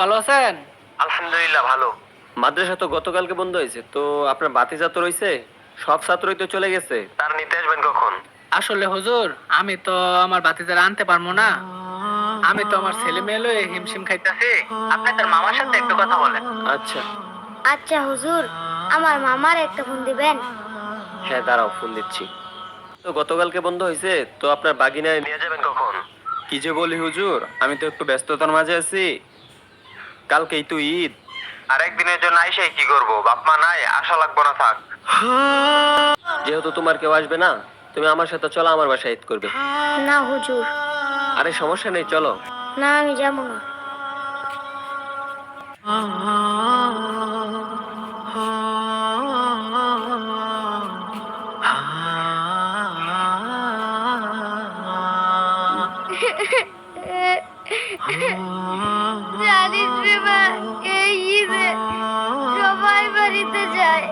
ভালো আছেন? আলহামদুলিল্লাহ ভালো। মাদ্রাসা তো গতকালকে বন্ধ হয়েছে তো আপনার বাতি ছাত্র রয়েছে সব ছাত্রই তো চলে গেছে। তার নিতে আসবেন কখন? আসলে হুজুর আমি তো আমার বাতিজারা আনতে পারব না। আমি তো আমার ছেলে মেয়ে লয়ে হিমশিম খাইতেছি। আপনি তার মামার সাথে একটু কথা বলেন। আচ্ছা। আচ্ছা হুজুর আমার মামার একটা ফোন দিবেন? হ্যাঁ দাঁড়াও ফোন দিচ্ছি। তো গতকালকে বন্ধ হয়েছে তো আপনার বাগিনায় নিয়ে যাবেন কখন? কি যে বলি হুজুর আমি তো একটু ব্যস্ততার মাঝে আছি। কালকেই তো ঈদ। আর একদিনের জন্য আইসাই কি করব? বাপ মা নাই আশা লাগবো না থাক। যেহেতু তোমার কেউ আসবে না তুমি আমার সাথে চলো আমার বাসায় ঈদ করবে। না হুজুর। আরে সমস্যা নেই চলো। না আমি যাব না। জানিস এই ঈদে সবাই বাড়িতে যায়।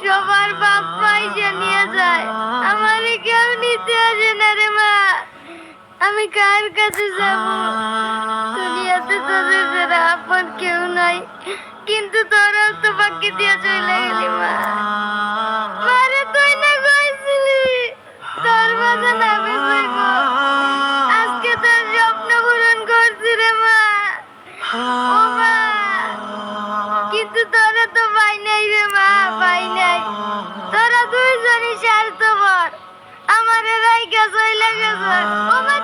সবার বাপ পয়সা নিয়ে যায়। আমারে কেউ নিতে আসে না রে মা। আমি কার কাছে যাব? দুনিয়াতে তোদের ছাড়া আপন কেউ নাই। কিন্তু তোরাও তো বাকি দিয়ে চলে গেলি মা। কিন্তু তোরা তো ভাই নাই রে মা ভাই নাই। তোরা দুইজনই স্বার্থপর। আমার রাইগা চইলা গেছে। ও মা